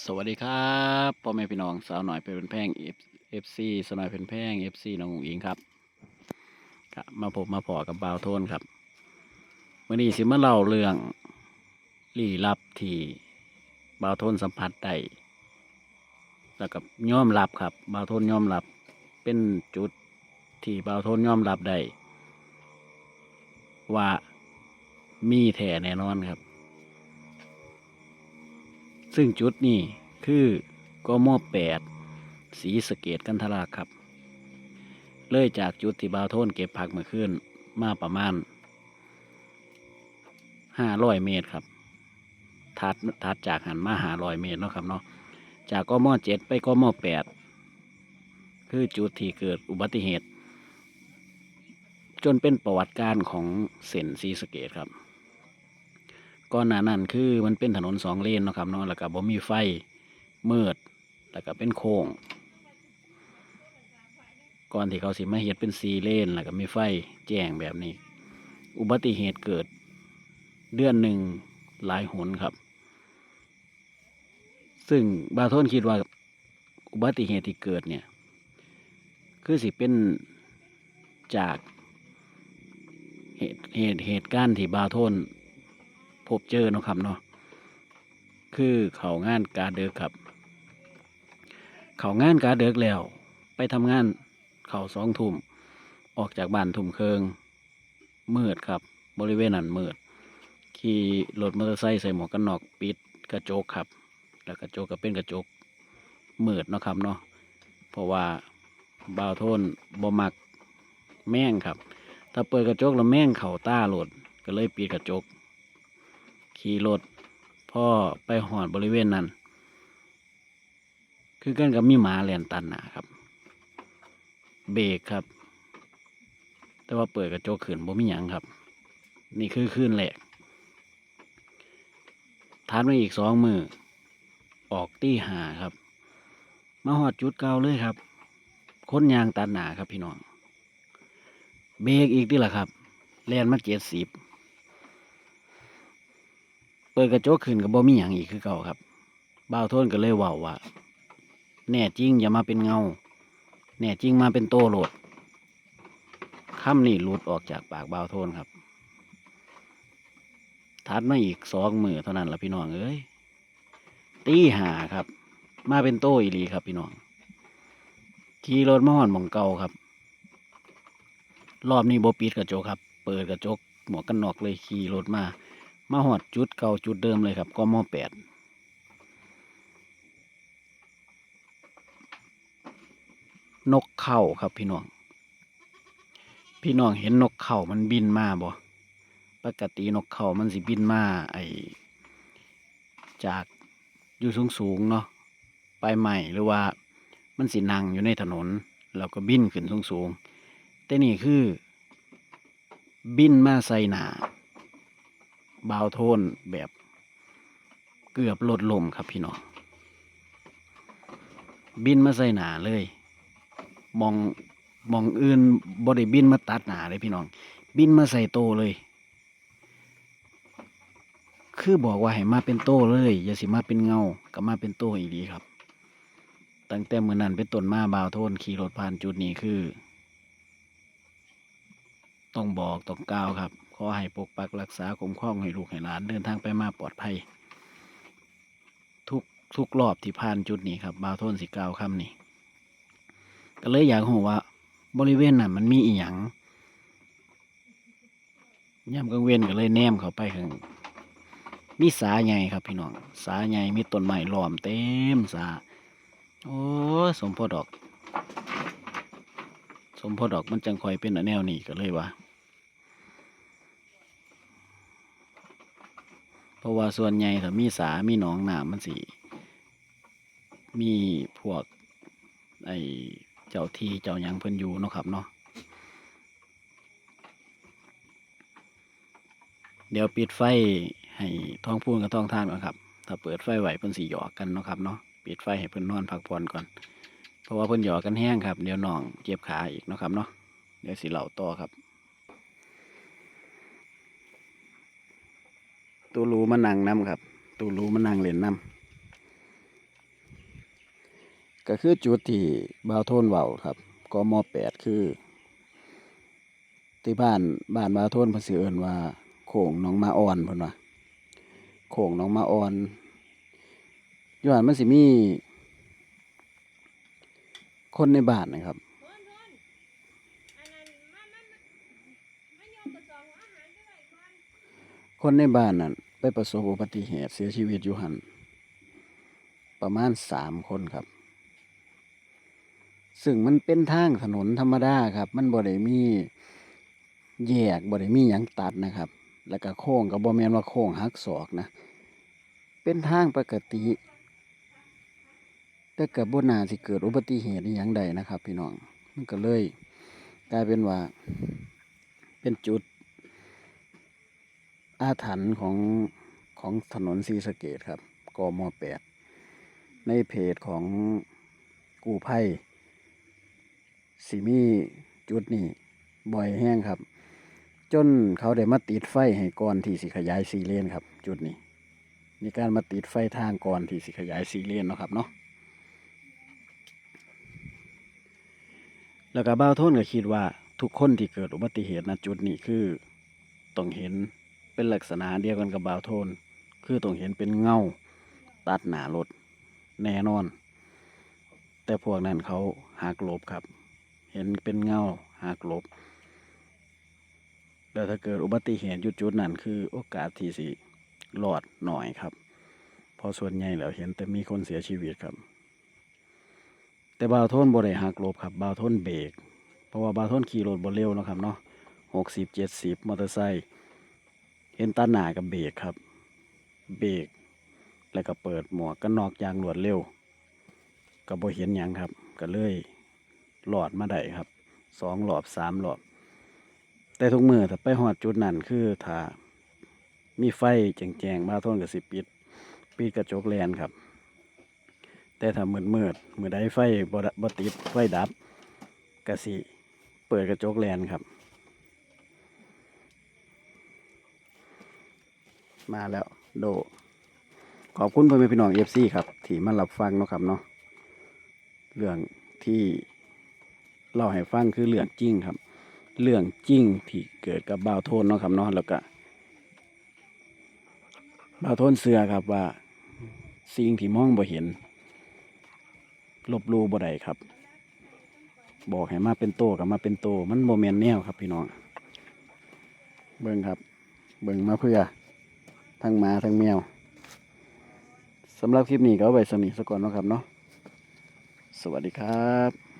สวัสดีครับพ่อแม่พี่น้องสาวหน่อยเป็นแพงเอฟซีสาวหน่อยเป็นแพงเอฟซีน้องอุ๋งอิงครับครับ มาพบมาพอกับบ่าวโทนครับวันนี้สิมาเล่าเรื่องลี้ลับที่บ่าวโทนสัมผัสได้แล้วกับย่อมรับครับบ่าวโทนย่อมรับ เป็นจุดที่บ่าวโทนย่อมรับได้ว่ามีแท้แน่นอนครับ ซึ่งจุดนี้คือกมแปดสีสเกตกันทราครับ เลยจากจุดที่บาวโทนเก็บผักเมื่อคืนมาประมาณห้าร้อยเมตรครับถัดถัดจากหันมาหาร้อยเมตรเนาะครับเนาะ จากกมเจ็ดไปกมแปดคือจุดที่เกิดอุบัติเหตุ จนเป็นประวัติการของเส้นสีสเกตครับ ก่อนหน้านั้นคือมันเป็นถนนสองเลนเนาะครับเนาะแล้วก็บ่มีไฟมืดแล้วก็เป็นโค้งก่อนที่เขาสิมาเฮ็ดเป็นสี่เลนแล้วก็มีไฟแจ้งแบบนี้ อุบัติเหตุเกิดเดือนหนึ่งหลายหนครับ ซึ่งบาโทนคิดว่าอุบัติเหตุที่เกิดเนี่ย คือสิเป็นจากเหตุเหตุเหตุการณ์ที่บาโทน บเจอเนาะครับเนาะคือเขางานการเดิกครับ เขางานการเดิกแล้ว ไปทำงานเขาสองทุ่มออกจากบ้านทุ่มเคืองมืดครับ บริเวณนั้นมืดขี่รถมอเตอร์ไซค์ใส่หมวกกันน็อกปิดกระจกครับ แล้วกระจกก็เป็นกระจกมืดเนาะครับเนาะเพราะว่าบ่าวโทนบ่มักแม่งครับ ถ้าเปิดกระจกแล้วแม่งเข่าต้าโหลดก็เลยปิดกระจก ขี่รถพ่อไปหอดบริเวณนั้น คือกันกับมีหมาแลนตันหนาครับ เบรกครับ แต่ว่าเปิดกระจกขึ้นบ่มีหยังครับ นี่คือขึ้นแหลกทานมาอีกสองมือ ออกตี้หาครับ มาหอดจุดเก่าเลยครับ ค้นยางตันหนาครับพี่น้อง เบรกอีกที่ละครับแลนมาเจ็ดสิบ เปิดกระจกขึ้นกับบ่มีหยังอีกคือเก่าครับบ่าวโทนก็เลยว่าว่า แน่จริงอย่ามาเป็นเงา แน่จริงมาเป็นโตโหลดคำนี้หลุดออกจากปากบ่าวโทนครับ ทัดมาอีกสองมือเท่านั้นละพี่น้องเอ้ยตีหาครับ มาเป็นโตอีหลีครับพี่น้องขี่รถมาหอนหมองเก่าครับ รอบนี้โบปิดกระจกครับ เปิดกระจกหมวกกันน็อกเลยขี่รถมา มาหอดจุดเก่าจุดเดิมเลยครับก็มอแปดนกเข่าครับพี่น้อง พี่น้องเห็นนกเข่ามันบินมาบ่ปกตินกเข่ามันสิบินมาไอจากอยู่สูงสูงๆเนาะไปใหม่หรือว่ามันสินั่งอยู่ในถนนแล้วก็บินขึ้นสูงสูงๆแต่นี่คือ บินมาใส่หนา บาวโทนแบบเกือบลดลมครับพี่น้องบินมาใส่หนาเลย มองมองอื่นบริบินมาตัดหนาเลยพี่น้อง บินมาใส่โตเลย คือบอกว่าให้มาเป็นโตเลย อย่าสิมาเป็นเงาก็มาเป็นโตอีกดีครับ ตั้งแต่เมื่อนั้นเป็นต้นมาบาวโทนขี่รถผ่านจุดนี้คือ ต้องบอกต้องกล่าวครับขอให้ปกปักรักษาคุ้มครองให้ลูกให้หลานเดินทางไปมาปลอดภัย ทุกทุกรอบที่ผ่านจุดนี้ครับบาวโทนสิกล่าวคำนี้ก็เลยอยากรู้ว่า บริเวณนั้นมันมีอีหยังย่ำกลางเวนก็เลยแนมเข้าไปข้างมีสาใหญ่ครับพี่น้องสาใหญ่มีต้นไม้ล้อมเต็มสาโอ้สมพอดอก สมพอดอกมันจังคอยเป็นอันแนวนี้ก็เลยว่า เพราะว่าส่วนใหญ่ถ้ามีสามีหนองน้ำมันสิมีพวก ไอเจ้าที่เจ้ายังเพิ่นอยู่เนาะครับเนาะเดี๋ยวปิดไฟให้ท้องพูนกับท้องท่านก่อนครับ ถ้าเปิดไฟไหวเพิ่นสิหยอกกันเนาะครับเนาะ ปิดไฟให้เพิ่นนอนพักผ่อนก่อน เพราะว่าเพิ่นหยอกกันแห้งครับ เดี๋ยวน้องเจ็บขาอีกเนาะครับเนาะ เดี๋ยวสิเหล่าต่อครับ ตูรูมานั่งน้ำครับตูรูมานั่งเล่นน้ำก็คือจุดที่บาวโทนเว้าครับกมแปดคือ ที่บ้านบ้านบาวโทนเพิ่นสิเอินว่าโขงหนองมาอ่อนเพิ่นว่าโขงหนองมาอ่อนยู่หั่นมันสิมี คนในบ้านนะครับ ทนทนอันนั้นมันมันมันโยกกระสอบหัวอาหารไปไว้ก่อน คนในบ้านนั้นไปประสบอุบัติเหตุเสียชีวิตอยู่หัน ประมาณสามคนครับ ซึ่งมันเป็นทางถนนธรรมดาครับ มันบ่ได้มีแยกบ่ได้มีหยังตัดนะครับ แล้วก็โค้งก็บ่แม่นว่าโค้งหักศอกนะ เป็นทางปกติแต่ก็บ่นาสิเกิดอุบัติเหตุอหยังใดนะครับ พี่น้องมันก็เลย กลายเป็นว่า เป็นจุด อาถรรพ์ของของถนนศรีสเกดครับกมแปดในเพจของกูภัยสีมีจุดนี้บ่อยแห้งครับ จนเขาได้มาติดไฟให้ก่อนที่สิขยายสีเลนครับ จุดนี้มีการมาติดไฟทางก่อนที่สิขยายสีเลนเนาะครับเนาะแล้วก็บ้าวโทนก็คิดว่าทุกคนที่เกิดอุบัติเหตุณจุดนี้คือต้องเห็น เป็นลักษณะเดียวกันกับบาวโทน คือต้องเห็นเป็นเงาตัดหนารถแน่นอน แต่พวกนั้นเขาหักหลบครับ เห็นเป็นเงาหักหลบแล้วถ้าเกิดอุบัติเหตุอยุดจุดนั้นคือโอกาสที่สิรอดหน่อยครับเพอส่วนใหญ่แล้วเห็นแต่มีคนเสียชีวิตครับ แต่บาวโทนบ่ได้หักหลบครับบาวโทนเบรกเพราะว่าบาวโทนขี่รถบ่เร็วนะครับเนาะหกสิบเจ็ดสิบมอเตอร์ไซค์ เห็นตาหนากับเบรกครับ เบรกแล้วก็เปิดหมวกกันนอกยางรวดเร็วก็บ่เห็นยังครับ ก็เลยหลอดมาได้ครับสองหลอบสามหลอบแต่ทุกมือถ้าไปหอดจุดนั้นคือถ้ามีไฟแจงๆมาโทนกับสิปิดปิดกระจกแลนครับ แต่ถ้ามืดมืดๆมือใดไฟบ่บ่ติดไฟดับก็สิเปิดกระจกแลนครับ มาแล้วโด ขอบคุณพ่อแม่พี่น้องเอฟซีครับ ที่มารับฟังเนาะครับเนาะเรื่องที่เล่าให้ฟังคือเรื่องจริงครับ เรื่องจริงที่เกิดกับบ่าวโทนเนาะครับเนาะแล้วก็บ่าวโทนเสือครับว่า สิ่งที่มองบ่เห็น ลบลูบ่ได้ครับ บอกให้มาเป็นโตกับมาเป็นโต มันโมเมนแนวครับพี่น้องเบิ่งครับ เบิ่งมาเพื่อ ทั้งหมาทั้งแมวสำหรับคลิปนี้ก็เอาไว้สนิทสก่อนนะครับเนาะสวัสดีครับ